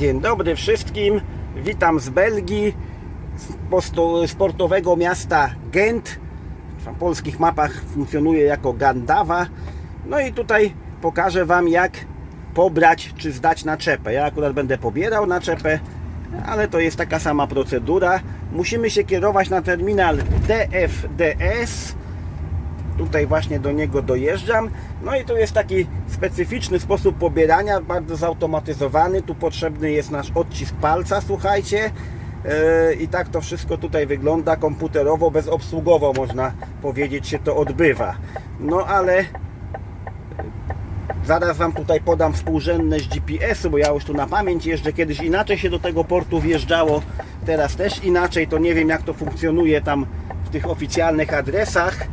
Dzień dobry wszystkim. Witam z Belgii, z sportowego miasta Gent. W polskich mapach funkcjonuje jako Gandawa. No i tutaj pokażę Wam jak pobrać czy zdać naczepę. Ja akurat będę pobierał naczepę, ale to jest taka sama procedura. Musimy się kierować na terminal DFDS tutaj właśnie do niego dojeżdżam. No i tu jest taki specyficzny sposób pobierania, bardzo zautomatyzowany. Tu potrzebny jest nasz odcisk palca, słuchajcie. Yy, I tak to wszystko tutaj wygląda komputerowo, bezobsługowo można powiedzieć się to odbywa. No ale Zaraz Wam tutaj podam współrzędność GPS-u, bo ja już tu na pamięć jeżdżę. Kiedyś inaczej się do tego portu wjeżdżało, teraz też inaczej. To nie wiem jak to funkcjonuje tam w tych oficjalnych adresach.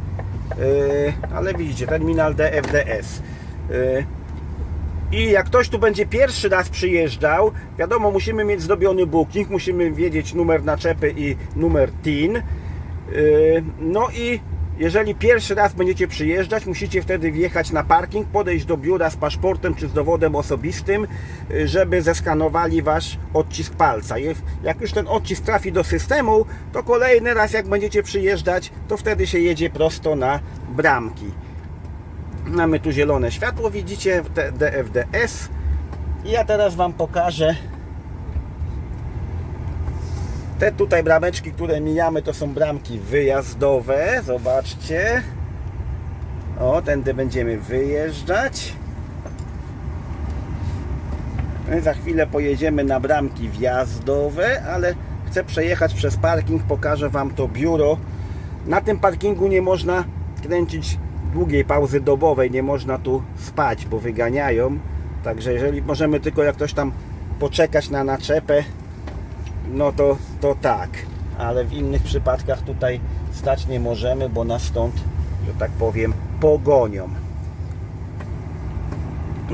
Yy, ale widzicie, terminal DFDS. Yy, I jak ktoś tu będzie pierwszy raz przyjeżdżał, wiadomo, musimy mieć zrobiony booking, musimy wiedzieć numer naczepy i numer TIN. Yy, No i jeżeli pierwszy raz będziecie przyjeżdżać, musicie wtedy wjechać na parking, podejść do biura z paszportem czy z dowodem osobistym, yy, żeby zeskanowali wasz odcisk palca. Jak już ten odcisk trafi do systemu, to kolejny raz jak będziecie przyjeżdżać, to wtedy się jedzie prosto na bramki. Mamy tu zielone światło, widzicie, DFDS. I ja teraz Wam pokażę te tutaj brameczki, które mijamy, to są bramki wyjazdowe. Zobaczcie. O, tędy będziemy wyjeżdżać. My za chwilę pojedziemy na bramki wjazdowe, ale chcę przejechać przez parking, pokażę Wam to biuro. Na tym parkingu nie można kręcić długiej pauzy dobowej, nie można tu spać, bo wyganiają. Także jeżeli możemy tylko jak ktoś tam poczekać na naczepę, no to, to tak. Ale w innych przypadkach tutaj stać nie możemy, bo nas stąd, że tak powiem, pogonią.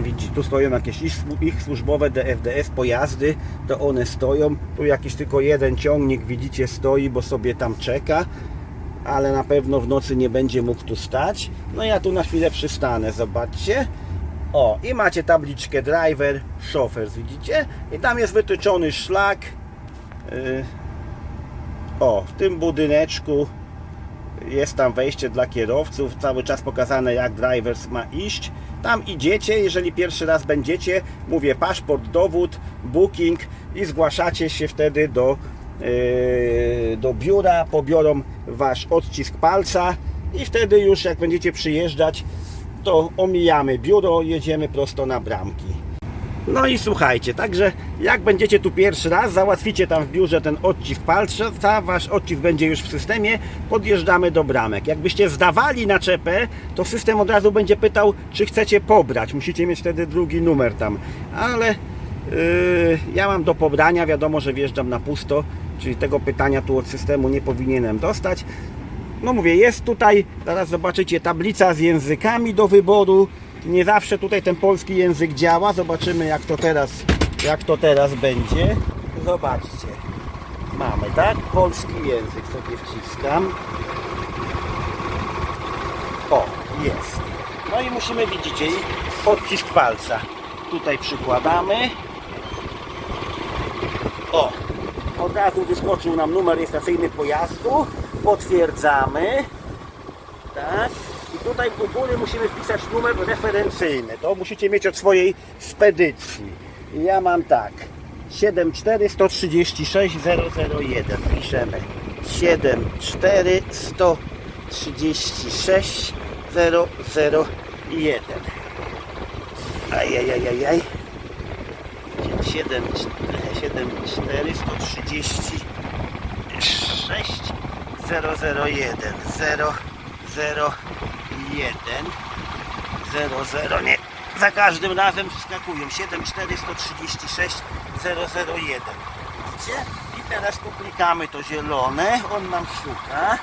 Widzicie, tu stoją jakieś ich służbowe DFDS pojazdy, to one stoją. Tu jakiś tylko jeden ciągnik, widzicie, stoi, bo sobie tam czeka, ale na pewno w nocy nie będzie mógł tu stać. No ja tu na chwilę przystanę, zobaczcie. O, i macie tabliczkę driver, chauffeur, widzicie? I tam jest wytyczony szlak. Yy, O, w tym budyneczku jest tam wejście dla kierowców, cały czas pokazane jak drivers ma iść. Tam idziecie, jeżeli pierwszy raz będziecie, mówię paszport, dowód, booking i zgłaszacie się wtedy do, do biura, pobiorą wasz odcisk palca i wtedy już jak będziecie przyjeżdżać, to omijamy biuro, jedziemy prosto na bramki. No i słuchajcie, także jak będziecie tu pierwszy raz, załatwicie tam w biurze ten odcisk palca, wasz odcisk będzie już w systemie, podjeżdżamy do bramek. Jakbyście zdawali naczepę, to system od razu będzie pytał, czy chcecie pobrać. Musicie mieć wtedy drugi numer tam. Ale yy, ja mam do pobrania, wiadomo, że wjeżdżam na pusto, czyli tego pytania tu od systemu nie powinienem dostać. No mówię, jest tutaj, zaraz zobaczycie, tablica z językami do wyboru. Nie zawsze tutaj ten polski język działa. Zobaczymy jak to teraz, jak to teraz będzie. Zobaczcie. Mamy, tak? Polski język sobie wciskam. O, jest. No i musimy, widzicie, odcisk palca. Tutaj przykładamy. O, od razu wyskoczył nam numer rejestracyjny pojazdu. Potwierdzamy. Tak. I tutaj u góry musimy wpisać numer referencyjny. To musicie mieć od swojej spedycji. Ja mam tak. 74 136 001 piszemy 74 136 001 Ajajajajaj 7 7 4 136 001 0 0 1 0 0 nie za każdym razem wskakują. 7 4 136 001 widzicie? I teraz tu to zielone. On nam szuka.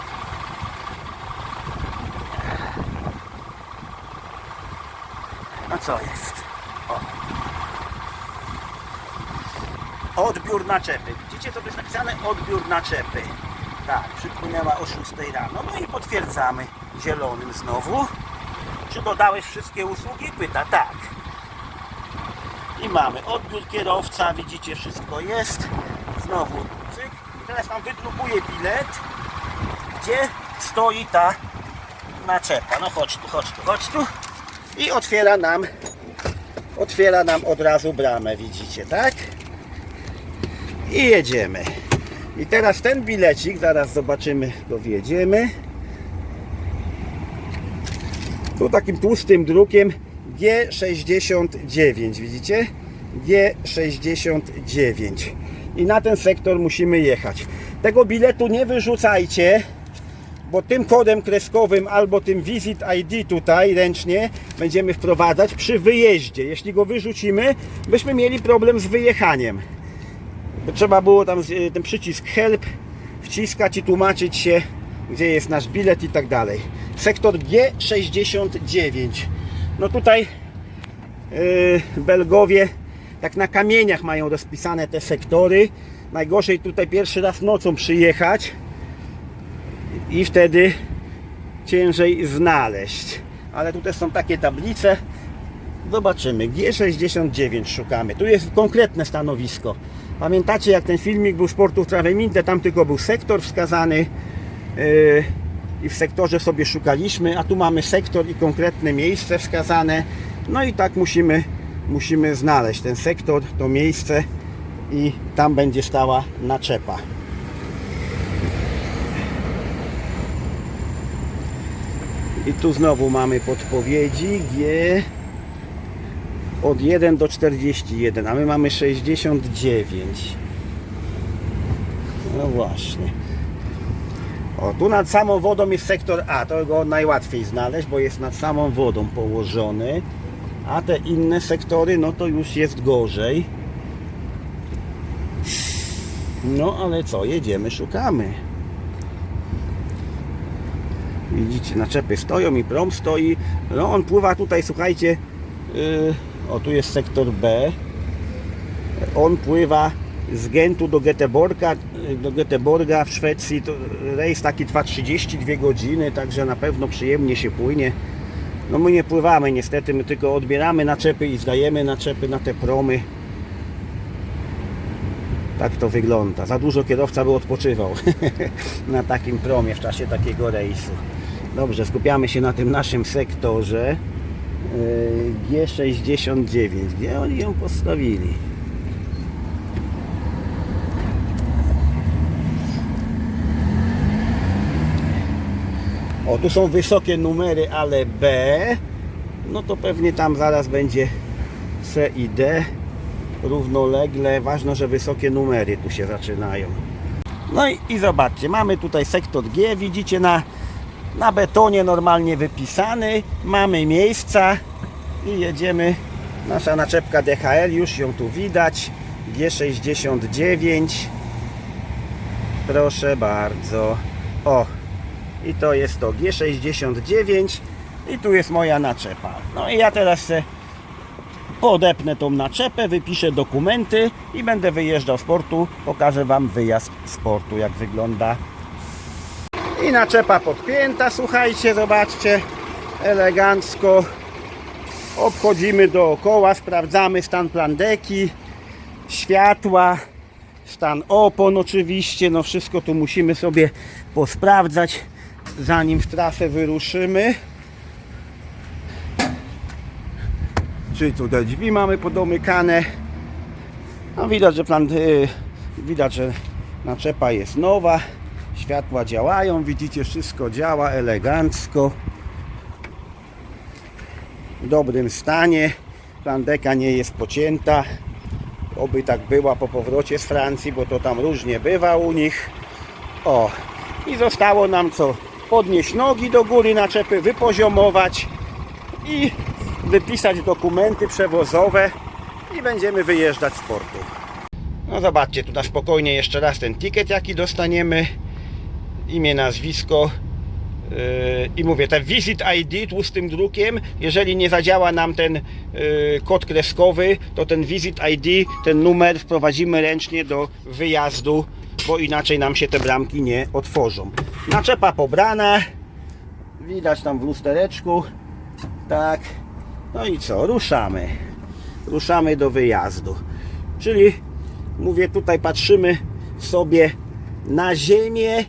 No co jest? O. odbiór naczepy widzicie to jest napisane odbiór naczepy tak, przypłynęła o 6 rano. No i potwierdzamy zielonym znowu. Czy dodałeś wszystkie usługi? Pyta, tak. I mamy odbiór kierowca, widzicie wszystko jest. Znowu cyk. I teraz nam wydrukuję bilet, gdzie stoi ta naczepa. No chodź tu, chodź tu, chodź tu. I otwiera nam, otwiera nam od razu bramę, widzicie, tak? I jedziemy. I teraz ten bilecik, zaraz zobaczymy, go wjedziemy. Tu takim tłustym drukiem G69, widzicie? G69. I na ten sektor musimy jechać. Tego biletu nie wyrzucajcie, bo tym kodem kreskowym albo tym Visit ID tutaj ręcznie będziemy wprowadzać przy wyjeździe. Jeśli go wyrzucimy, byśmy mieli problem z wyjechaniem. Trzeba było tam z- ten przycisk help wciskać i tłumaczyć się, gdzie jest nasz bilet i tak dalej. Sektor G69. No tutaj yy, Belgowie jak na kamieniach mają rozpisane te sektory. Najgorzej tutaj pierwszy raz nocą przyjechać i wtedy ciężej znaleźć. Ale tutaj są takie tablice. Zobaczymy. G69 szukamy. Tu jest konkretne stanowisko. Pamiętacie jak ten filmik był sportów Traveminte, tam tylko był sektor wskazany yy, i w sektorze sobie szukaliśmy, a tu mamy sektor i konkretne miejsce wskazane. No i tak musimy, musimy znaleźć ten sektor, to miejsce i tam będzie stała naczepa. I tu znowu mamy podpowiedzi G od 1 do 41, a my mamy 69. No właśnie. O, tu nad samą wodą jest sektor A, to go najłatwiej znaleźć, bo jest nad samą wodą położony. A te inne sektory, no to już jest gorzej. No ale co, jedziemy, szukamy. Widzicie, naczepy stoją i prom stoi. No on pływa tutaj, słuchajcie. Yy, o, tu jest sektor B. On pływa z Gentu do Göteborga, do Göteborga w Szwecji. To rejs taki trwa 32 godziny, także na pewno przyjemnie się płynie. No my nie pływamy niestety, my tylko odbieramy naczepy i zdajemy naczepy na te promy. Tak to wygląda. Za dużo kierowca by odpoczywał na takim promie w czasie takiego rejsu. Dobrze, skupiamy się na tym naszym sektorze G69. Gdzie oni ją postawili? O, tu są wysokie numery, ale B. No to pewnie tam zaraz będzie C i D równolegle. Ważne, że wysokie numery tu się zaczynają. No i, i zobaczcie, mamy tutaj sektor G, widzicie na, na betonie normalnie wypisany. Mamy miejsca i jedziemy. Nasza naczepka DHL, już ją tu widać. G69. Proszę bardzo. O, i to jest to G69 i tu jest moja naczepa. No i ja teraz se podepnę tą naczepę, wypiszę dokumenty i będę wyjeżdżał z portu. Pokażę Wam wyjazd z portu, jak wygląda. I naczepa podpięta, słuchajcie, zobaczcie, elegancko. Obchodzimy dookoła, sprawdzamy stan plandeki, światła, stan opon oczywiście, no wszystko tu musimy sobie posprawdzać, zanim w trasę wyruszymy. Czyli tutaj drzwi mamy podomykane. No widać, że plan, y, widać, że naczepa jest nowa. Światła działają, widzicie, wszystko działa elegancko. W dobrym stanie. Plandeka nie jest pocięta. Oby tak była po powrocie z Francji, bo to tam różnie bywa u nich. O, i zostało nam co? Podnieść nogi do góry naczepy, wypoziomować i wypisać dokumenty przewozowe i będziemy wyjeżdżać z portu. No zobaczcie, tu na spokojnie jeszcze raz ten ticket jaki dostaniemy. Imię, nazwisko yy, i mówię, ten Visit ID tłustym drukiem, jeżeli nie zadziała nam ten yy, kod kreskowy, to ten Visit ID, ten numer wprowadzimy ręcznie do wyjazdu, bo inaczej nam się te bramki nie otworzą. Naczepa pobrana, widać tam w lustereczku, tak, no i co, ruszamy. ruszamy do wyjazdu. Czyli mówię tutaj patrzymy sobie na ziemię.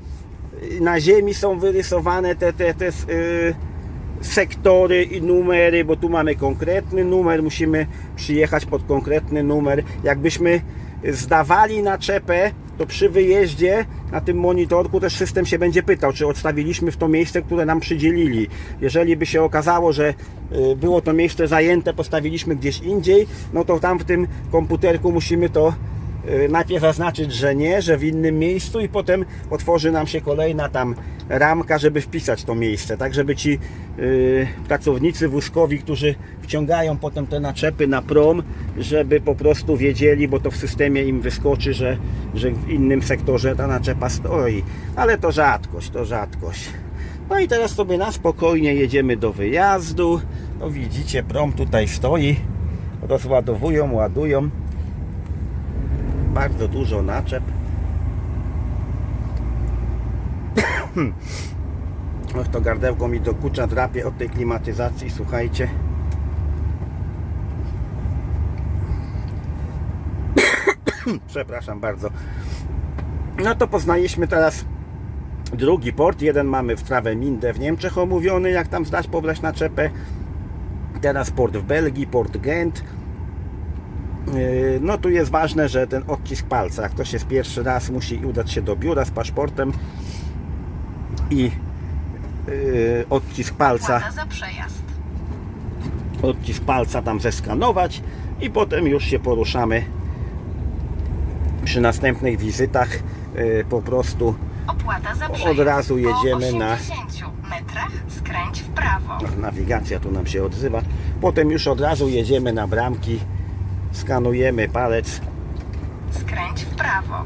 Na ziemi są wyrysowane te, te, te yy, sektory i numery, bo tu mamy konkretny numer, musimy przyjechać pod konkretny numer. Jakbyśmy zdawali naczepę, to przy wyjeździe na tym monitorku też system się będzie pytał, czy odstawiliśmy w to miejsce, które nam przydzielili. Jeżeli by się okazało, że y, było to miejsce zajęte, postawiliśmy gdzieś indziej, no to tam w tym komputerku musimy to najpierw zaznaczyć, że nie, że w innym miejscu i potem otworzy nam się kolejna tam ramka, żeby wpisać to miejsce, tak żeby ci y, pracownicy wózkowi, którzy wciągają potem te naczepy na prom, żeby po prostu wiedzieli, bo to w systemie im wyskoczy, że, że w innym sektorze ta naczepa stoi. Ale to rzadkość, to rzadkość. No i teraz sobie na spokojnie jedziemy do wyjazdu. No widzicie, prom tutaj stoi. Rozładowują, ładują. Bardzo dużo naczep. Och, to gardełko mi dokucza, drapie od tej klimatyzacji, słuchajcie. Przepraszam bardzo. No to poznaliśmy teraz drugi port. Jeden mamy w Travemünde w Niemczech omówiony, jak tam zdać, pobrać naczepę. Teraz port w Belgii, port Gent. Yy, No tu jest ważne, że ten odcisk palca, jak ktoś jest pierwszy raz, musi udać się do biura z paszportem i yy, odcisk palca Płata za przejazd. odcisk palca tam zeskanować i potem już się poruszamy przy następnych wizytach yy, po prostu Opłata za Od razu jedziemy po na- 80 metrach skręć w prawo. Nawigacja tu nam się odzywa potem już od razu jedziemy na bramki skanujemy palec Skręć w prawo.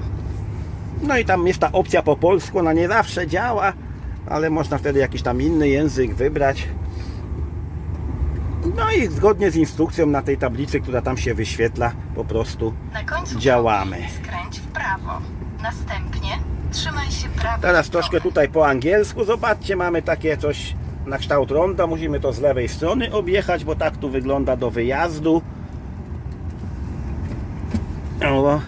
no i tam jest ta opcja po polsku ona nie zawsze działa ale można wtedy jakiś tam inny język wybrać no i zgodnie z instrukcją na tej tablicy, która tam się wyświetla po prostu Działamy. Skręć w prawo. Następnie trzymaj się prawej Teraz troszkę tutaj po angielsku. Zobaczcie, mamy takie coś na kształt ronda. Musimy to z lewej strony objechać, bo tak tu wygląda do wyjazdu. O.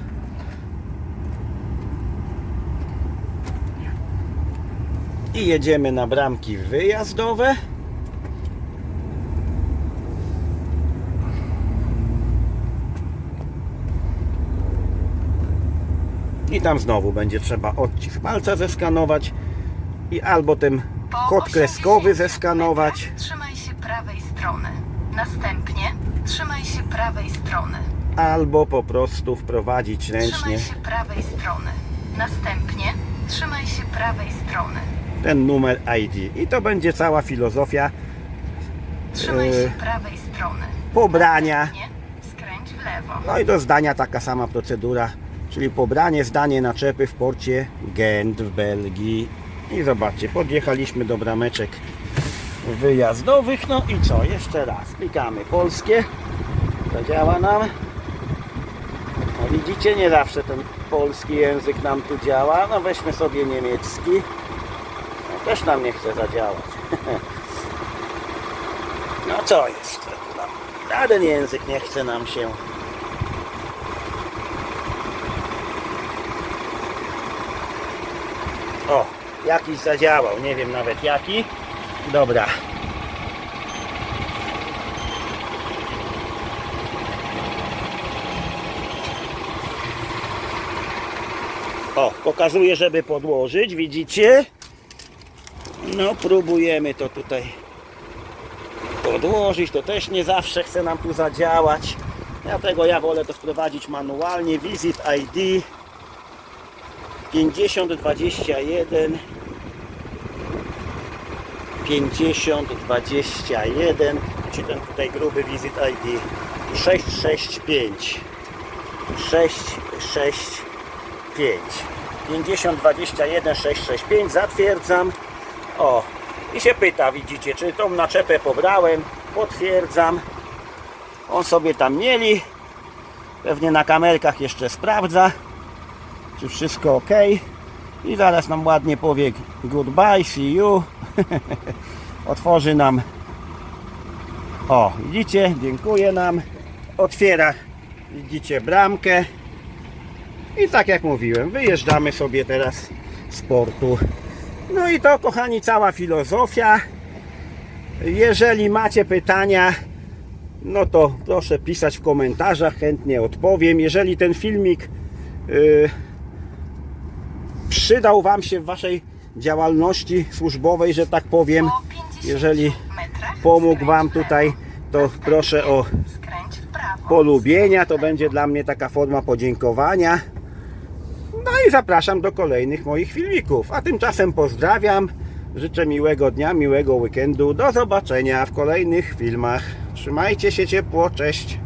I jedziemy na bramki wyjazdowe. I tam znowu będzie trzeba odcisk palca zeskanować i albo ten kod 80 kreskowy zeskanować. Trzymaj się prawej strony. Następnie trzymaj się prawej strony. albo po prostu wprowadzić ręcznie Trzymaj się prawej strony. Następnie trzymaj się prawej strony. Ten numer ID. I to będzie cała filozofia Trzymaj się prawej strony. pobrania. Skręć w lewo. No i do zdania taka sama procedura, czyli pobranie, zdanie naczepy w porcie Gent w Belgii. I zobaczcie, podjechaliśmy do brameczek wyjazdowych. No i co? Jeszcze raz. Klikamy polskie. Zadziała nam. No widzicie, nie zawsze ten polski język nam tu działa. No weźmy sobie niemiecki. Też nam nie chce zadziałać. No co nam? Żaden język nie chce nam się O, jakiś zadziałał, nie wiem nawet jaki. Dobra. O, pokazuję, żeby podłożyć, widzicie? No, próbujemy to tutaj podłożyć, to też nie zawsze chce nam tu zadziałać. Dlatego ja wolę to wprowadzić manualnie. Visit ID 5021 5021 czy ten tutaj gruby Visit ID 665 665 5021 665 zatwierdzam o i się pyta widzicie czy tą naczepę pobrałem? Potwierdzam. On sobie tam mieli. Pewnie na kamerkach jeszcze sprawdza czy wszystko ok i zaraz nam ładnie powie goodbye, see you. Otworzy nam. O widzicie, dziękuję nam. Otwiera, widzicie, bramkę. I tak jak mówiłem, wyjeżdżamy sobie teraz z portu. No i to, kochani, cała filozofia. Jeżeli macie pytania, no to proszę pisać w komentarzach, chętnie odpowiem. Jeżeli ten filmik yy, przydał Wam się w Waszej działalności służbowej, że tak powiem, Po 50 jeżeli pomógł Wam tutaj, to proszę o polubienia, to będzie dla mnie taka forma podziękowania. I zapraszam do kolejnych moich filmików. A tymczasem pozdrawiam, życzę miłego dnia, miłego weekendu. Do zobaczenia w kolejnych filmach. Trzymajcie się ciepło, cześć.